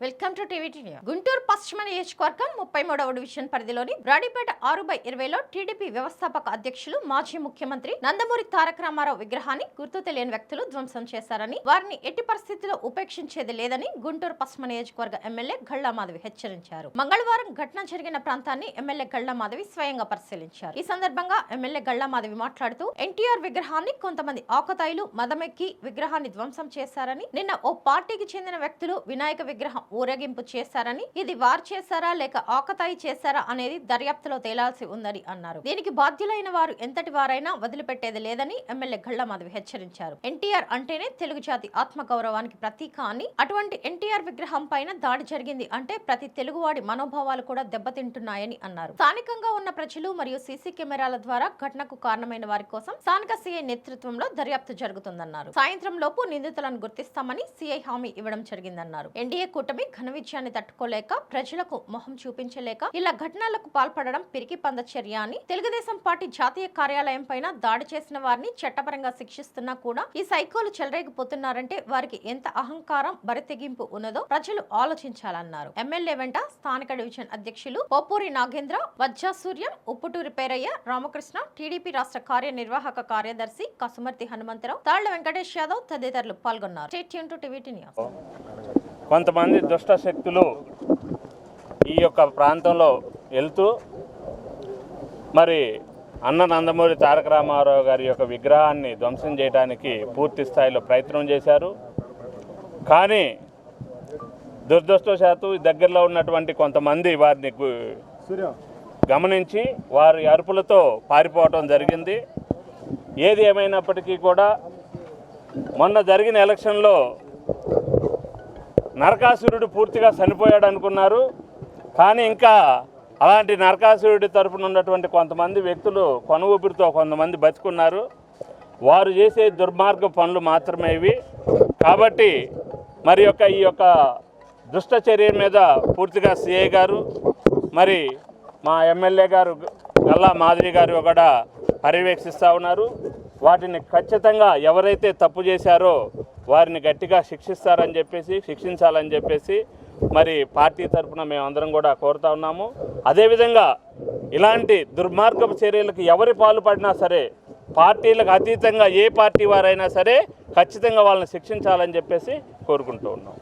To TV Guntur పశ్చిమ నియోజకవర్గం ముప్పై మూడవ డివిజన్ పరిధిలోని బ్రాడీపేట ఆరు బై ఇరవైలో టీడీపీ వ్యవస్థాపక అధ్యక్షులు మాజీ ముఖ్యమంత్రి నందమూరి తారక రామారావు విగ్రహాన్ని గుర్తు తెలియని వ్యక్తులు ధ్వంసం చేశారని వారిని ఎట్టి పరిస్థితుల్లో ఉపేక్షించేది లేదని గుంటూరు పశ్చిమ నియోజకవర్గ ఎమ్మెల్యే గళ్ళా మాధవి హెచ్చరించారు. మంగళవారం ఘటన జరిగిన ప్రాంతాన్ని ఎమ్మెల్యే గళ్ళా మాధవి స్వయంగా పరిశీలించారు. ఈ సందర్భంగా ఎమ్మెల్యే గళ్ళా మాధవి మాట్లాడుతూ ఎన్టీఆర్ విగ్రహాన్ని కొంతమంది ఆకతాయిలు మదమెక్కి విగ్రహాన్ని ధ్వంసం చేశారని నిన్న ఓ పార్టీకి చెందిన వ్యక్తులు వినాయక విగ్రహం ఊరేగింపు చేశారని ఇది వారు చేశారా లేక ఆకతాయి చేశారా అనేది దర్యాప్తులో తేలాల్సి ఉందని అన్నారు. దీనికి బాధ్యులైన వారు ఎంతటి వారైనా వదిలిపెట్టేది లేదని ఎమ్మెల్యే గళ్ళ మాధవి హెచ్చరించారు. ఎన్టీఆర్ అంటేనే తెలుగు జాతి ఆత్మ గౌరవానికి ప్రతీక అని అటువంటి ఎన్టీఆర్ విగ్రహం పైన దాడి జరిగింది అంటే ప్రతి తెలుగువాడి మనోభావాలు కూడా దెబ్బతింటున్నాయని అన్నారు. స్థానికంగా ఉన్న ప్రజలు మరియు సీసీ కెమెరాల ద్వారా ఘటనకు కారణమైన వారి కోసం స్థానిక సీఐ నేతృత్వంలో దర్యాప్తు జరుగుతుందన్నారు. సాయంత్రం లోపు నిందితులను గుర్తిస్తామని సీఐ హామీ ఇవ్వడం జరిగిందన్నారు. ఎన్డీఏ కూటమి ఘన విజయాన్ని తట్టుకోలేక ప్రజలకు మొహం చూపించలేక ఇలా ఘటనలకు పాల్పడడం పిరికి పంద చర్య అని తెలుగుదేశం పార్టీ జాతీయ కార్యాలయం పైన దాడి చేసిన వారిని చట్టపరంగా శిక్షిస్తున్నా కూడా ఈ సైకోలు చెలరేగిపోతున్నారంటే వారికి ఎంత అహంకారం బరితెగింపు ఉన్నదో ప్రజలు ఆలోచించాలన్నారు. ఎమ్మెల్యే వెంట స్థానిక డివిజన్ అధ్యక్షులు పోపూరి నాగేంద్ర వజ్జాసూర్యం ఉప్పుటూరి పేరయ్య రామకృష్ణ టీడీపీ రాష్ట్ర కార్యనిర్వాహక కార్యదర్శి కసుమర్తి హనుమంతరావు తాళ్ళ వెంకటేష్ యాదవ్ తదితరులు పాల్గొన్నారు. State TV news. కొంతమంది దుష్ట శక్తులు ఈ యొక్క ప్రాంతంలో వెళ్తూ మరి అన్న నందమూరి తారక రామారావు గారి యొక్క విగ్రహాన్ని ధ్వంసం చేయడానికి పూర్తి స్థాయిలో ప్రయత్నం చేశారు. కానీ దురదృష్టవశాత్తు దగ్గరలో ఉన్నటువంటి కొంతమంది వారిని గమనించి వారి అరుపులతో పారిపోవటం జరిగింది. ఏది ఏమైనప్పటికీ కూడా మొన్న జరిగిన ఎలక్షన్లో నరకాసురుడు పూర్తిగా చనిపోయాడు అనుకున్నారు. కానీ ఇంకా అలాంటి నరకాసురుడి తరపున ఉన్నటువంటి కొంతమంది వ్యక్తులు కొన ఊపిరితో కొంతమంది బతుకున్నారు. వారు చేసే దుర్మార్గ పనులు మాత్రమే ఇవి. కాబట్టి మరి యొక్క ఈ యొక్క దుష్టచర్య మీద పూర్తిగా సిఐ గారు మరి మా ఎమ్మెల్యే గారు గల్లా మాధవి గారు కూడా పర్యవేక్షిస్తూ ఉన్నారు. వాటిని ఖచ్చితంగా ఎవరైతే తప్పు చేశారో వారిని గట్టిగా శిక్షిస్తారని చెప్పేసి శిక్షించాలని చెప్పేసి మరి పార్టీ తరఫున మేమందరం కూడా కోరుతా ఉన్నాము. అదేవిధంగా ఇలాంటి దుర్మార్గపు చర్యలకు ఎవరి పాల్పడినా సరే పార్టీలకు అతీతంగా ఏ పార్టీ వారైనా సరే ఖచ్చితంగా వాళ్ళని శిక్షించాలని చెప్పేసి కోరుకుంటూ ఉన్నాం.